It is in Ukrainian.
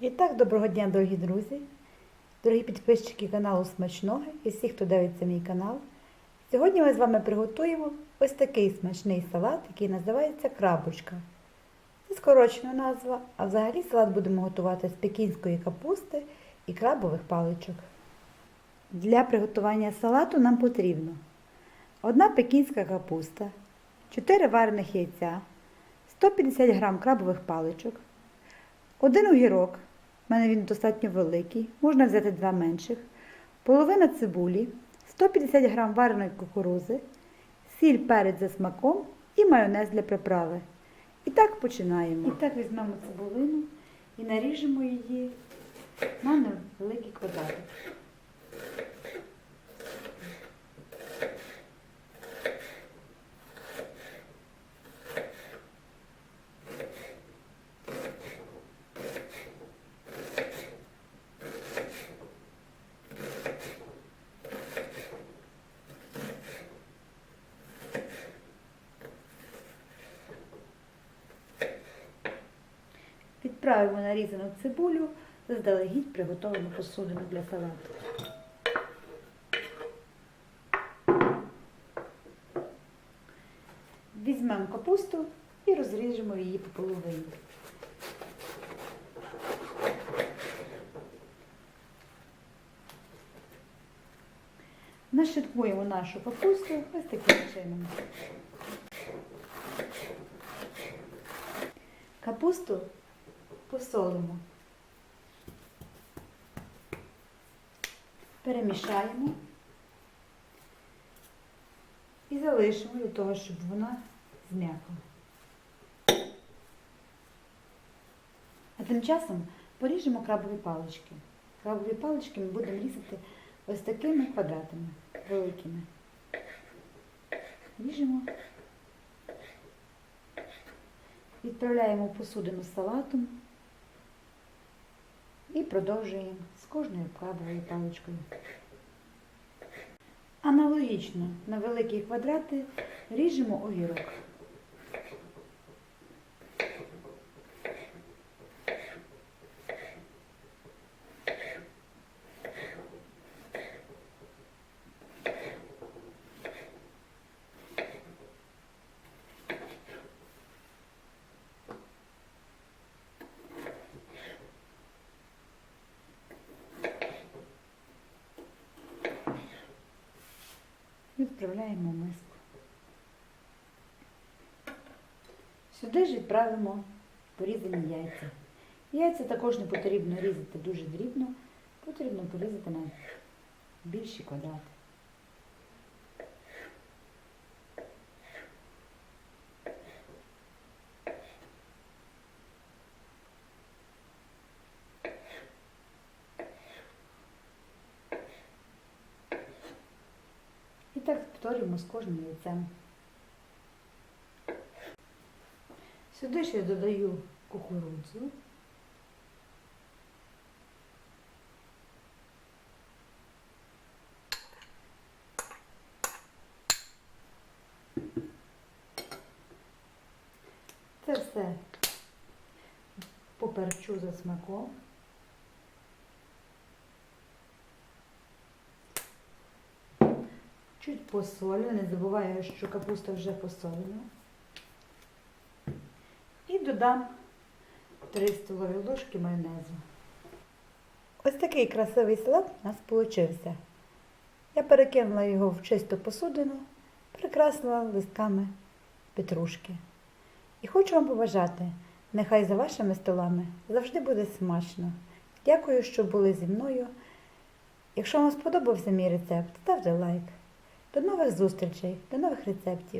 І доброго дня, дорогі друзі, дорогі підписчики каналу Смачного і всі, хто дивиться мій канал. Сьогодні ми з вами приготуємо ось такий смачний салат, який називається крабочка. Це скорочена назва, а взагалі салат будемо готувати з пекінської капусти і крабових паличок. Для приготування салату нам потрібно одна пекінська капуста, 4 варених яйця, 150 г крабових паличок, один огірок, в мене він достатньо великий, можна взяти два менших, половина цибулі, 150 г вареної кукурузи, сіль перець за смаком і майонез для приправи. І так починаємо. І так візьмемо цибулину і наріжемо її на невеликий квадратик. Відправимо нарізану цибулю, заздалегідь приготовимо посудину для салату. Візьмемо капусту і розріжемо її по половині. Нашиткуємо нашу капусту ось таким чином. Капусту посолимо. Перемішаємо і залишимо для того, щоб вона зм'якла. А тим часом поріжемо крабові палички. Крабові палички ми будемо різати ось такими квадратами великими. Ріжемо. Відправляємо посудину з салатом і продовжуємо з кожною крабовою паличкою. Аналогічно на великі квадрати ріжемо огірок. Відправляємо миску. Сюди ж відправимо порізані яйця. Яйця також не потрібно різати дуже дрібно, потрібно порізати на більші квадрати. Так повторюємо з кожним яйцем. Сюди ж я додаю кукурудзу. Це все поперчу за смаком. Чуть посолю, не забуваю, що капуста вже посолена. І додам 3 столові ложки майонезу. Ось такий красивий салат у нас вийшов. Я перекинула його в чисту посудину, прикрасила листками петрушки. І хочу вам побажати, нехай за вашими столами завжди буде смачно. Дякую, що були зі мною. Якщо вам сподобався мій рецепт, ставте лайк. До нових зустрічей, до нових рецептів.